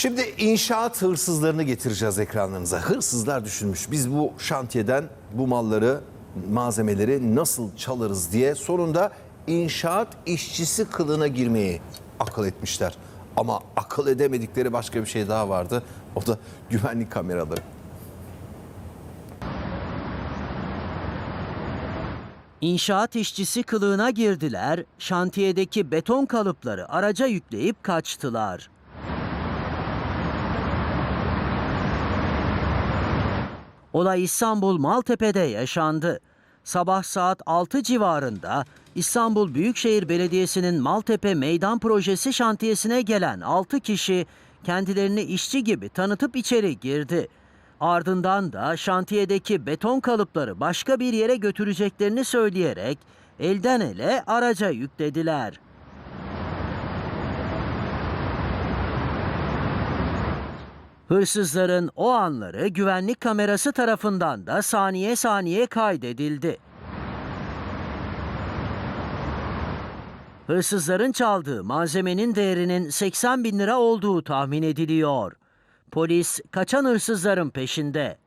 Şimdi inşaat hırsızlarını getireceğiz ekranlarınıza. Hırsızlar düşünmüş. Biz bu şantiyeden bu malları, malzemeleri nasıl çalarız diye sonunda inşaat işçisi kılığına girmeyi akıl etmişler. Ama akıl edemedikleri başka bir şey daha vardı. O da güvenlik kameraları. İnşaat işçisi kılığına girdiler, şantiyedeki beton kalıpları araca yükleyip kaçtılar. Olay İstanbul Maltepe'de yaşandı. Sabah saat 6 civarında İstanbul Büyükşehir Belediyesi'nin Maltepe Meydan Projesi şantiyesine gelen 6 kişi kendilerini işçi gibi tanıtıp içeri girdi. Ardından da şantiyedeki beton kalıpları başka bir yere götüreceklerini söyleyerek elden ele araca yüklediler. Hırsızların o anları güvenlik kamerası tarafından da saniye saniye kaydedildi. Hırsızların çaldığı malzemenin değerinin 80 bin lira olduğu tahmin ediliyor. Polis kaçan hırsızların peşinde.